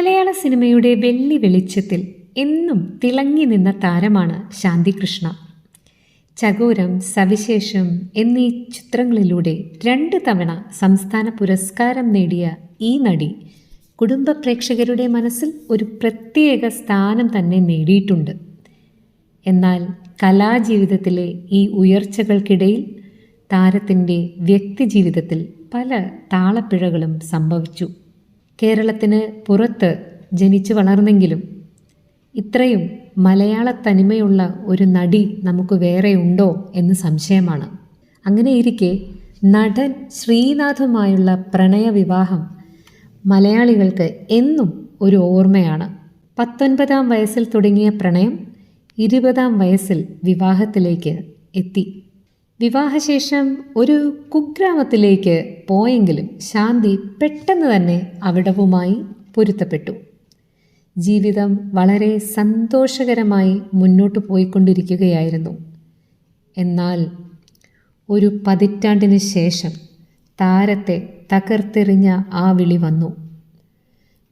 മലയാള സിനിമയുടെ വെള്ളി വെളിച്ചത്തിൽ എന്നും തിളങ്ങി നിന്ന താരമാണ് ശാന്തികൃഷ്ണ. ചകോരം സവിശേഷം എന്നീ ചിത്രങ്ങളിലൂടെ രണ്ട് തവണ സംസ്ഥാന പുരസ്കാരം നേടിയ ഈ നടി കുടുംബ പ്രേക്ഷകരുടെ മനസ്സിൽ ഒരു പ്രത്യേക സ്ഥാനം തന്നെ നേടിയിട്ടുണ്ട്. എന്നാൽ കലാജീവിതത്തിലെ ഈ ഉയർച്ചകൾക്കിടയിൽ താരത്തിന്റെ വ്യക്തിജീവിതത്തിൽ പല താളപ്പിഴകളും സംഭവിച്ചു. കേരളത്തിന് പുറത്ത് ജനിച്ചു വളർന്നെങ്കിലും ഇത്രയും മലയാള തനിമയുള്ള ഒരു നടി നമുക്ക് വേറെ ഉണ്ടോ എന്ന് സംശയമാണ്. അങ്ങനെ അങ്ങനെയിരിക്കെ നടൻ ശ്രീനാഥുമായുള്ള പ്രണയവിവാഹം മലയാളികൾക്ക് എന്നും ഒരു ഓർമ്മയാണ്. പത്തൊൻപതാം വയസ്സിൽ തുടങ്ങിയ പ്രണയം ഇരുപതാം വയസ്സിൽ വിവാഹത്തിലേക്ക് എത്തി. വിവാഹശേഷം ഒരു കുഗ്രാമത്തിലേക്ക് പോയെങ്കിലും ശാന്തി പെട്ടെന്ന് തന്നെ അവിടവുമായി പൊരുത്തപ്പെട്ടു. ജീവിതം വളരെ സന്തോഷകരമായി മുന്നോട്ട് പോയിക്കൊണ്ടിരിക്കുകയായിരുന്നു. എന്നാൽ ഒരു പതിറ്റാണ്ടിന് ശേഷം താരത്തെ തകർത്തെറിഞ്ഞ ആ വിളി വന്നു.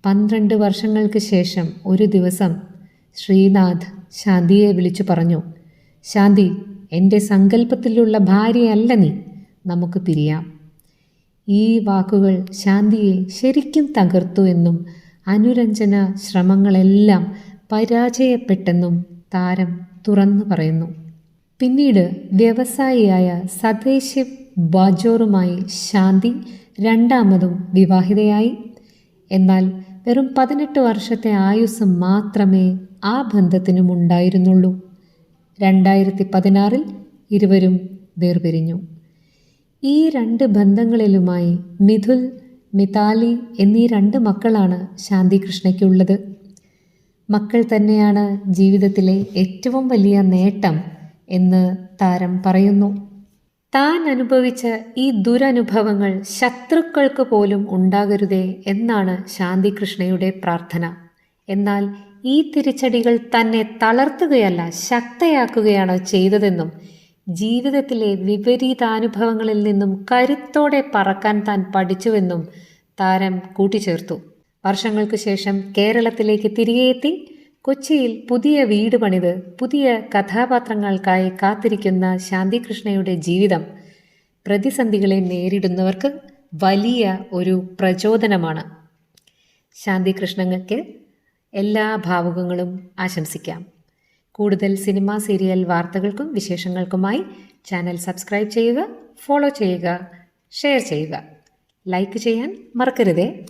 പന്ത്രണ്ട് വർഷങ്ങൾക്ക് ശേഷം ഒരു ദിവസം ശ്രീനാഥ് ശാന്തിയെ വിളിച്ചു പറഞ്ഞു ശാന്തി എന്റെ സങ്കല്പത്തിലുള്ള ഭാര്യയല്ല നീ. നമുക്ക് പിരിയാം ഈ വാക്കുകൾ ശാന്തിയെ ശരിക്കും തകർത്തു എന്നും അനുരഞ്ജന ശ്രമങ്ങളെല്ലാം പരാജയപ്പെട്ടെന്നും താരം തുറന്നു പറയുന്നു. പിന്നീട് വ്യവസായിയായ സതേശ് ബാജോറുമായി ശാന്തി രണ്ടാമതും വിവാഹിതയായി. എന്നാൽ വെറും പതിനെട്ട് വർഷത്തെ ആയുസ് മാത്രമേ ആ ബന്ധത്തിനും ഉണ്ടായിരുന്നുള്ളൂ രണ്ടായിരത്തി പതിനാറിൽ ഇരുവരും വേർപിരിഞ്ഞു. ഈ രണ്ട് ബന്ധങ്ങളിലുമായി മിഥുൽ മിതാലി എന്നീ രണ്ട് മക്കളാണ് ശാന്തികൃഷ്ണയ്ക്കുള്ളത്. മക്കൾ തന്നെയാണ് ജീവിതത്തിലെ ഏറ്റവും വലിയ നേട്ടം എന്ന് താരം പറയുന്നു. താൻ അനുഭവിച്ച ഈ ദുരനുഭവങ്ങൾ ശത്രുക്കൾക്ക് പോലും ഉണ്ടാകരുതേ എന്നാണ് ശാന്തികൃഷ്ണയുടെ പ്രാർത്ഥന. എന്നാൽ ഈ തിരിച്ചടികൾ തന്നെ തളർത്തുകയല്ല ശക്തയാക്കുകയാണ് ചെയ്തതെന്നും ജീവിതത്തിലെ വിപരീതാനുഭവങ്ങളിൽ നിന്നും കരുത്തോടെ പറക്കാൻ താൻ പഠിച്ചുവെന്നും താരം കൂട്ടിച്ചേർത്തു. വർഷങ്ങൾക്ക് ശേഷം കേരളത്തിലേക്ക് തിരികെ എത്തി കൊച്ചിയിൽ പുതിയ വീട് പണിത് പുതിയ കഥാപാത്രങ്ങൾക്കായി കാത്തിരിക്കുന്ന ശാന്തികൃഷ്ണയുടെ ജീവിതം പ്രതിസന്ധികളെ നേരിടുന്നവർക്ക് വലിയ ഒരു പ്രചോദനമാണ്. ശാന്തികൃഷ്ണങ്ങൾക്ക് എല്ലാ ഭാവുകങ്ങളും ആശംസിക്കാം. കൂടുതൽ സിനിമ സീരിയൽ വാർത്തകൾക്കും വിശേഷങ്ങൾക്കുമായി ചാനൽ സബ്സ്ക്രൈബ് ചെയ്യുക ഫോളോ ചെയ്യുക ഷെയർ ചെയ്യുക. ലൈക്ക് ചെയ്യാൻ മറക്കരുതേ.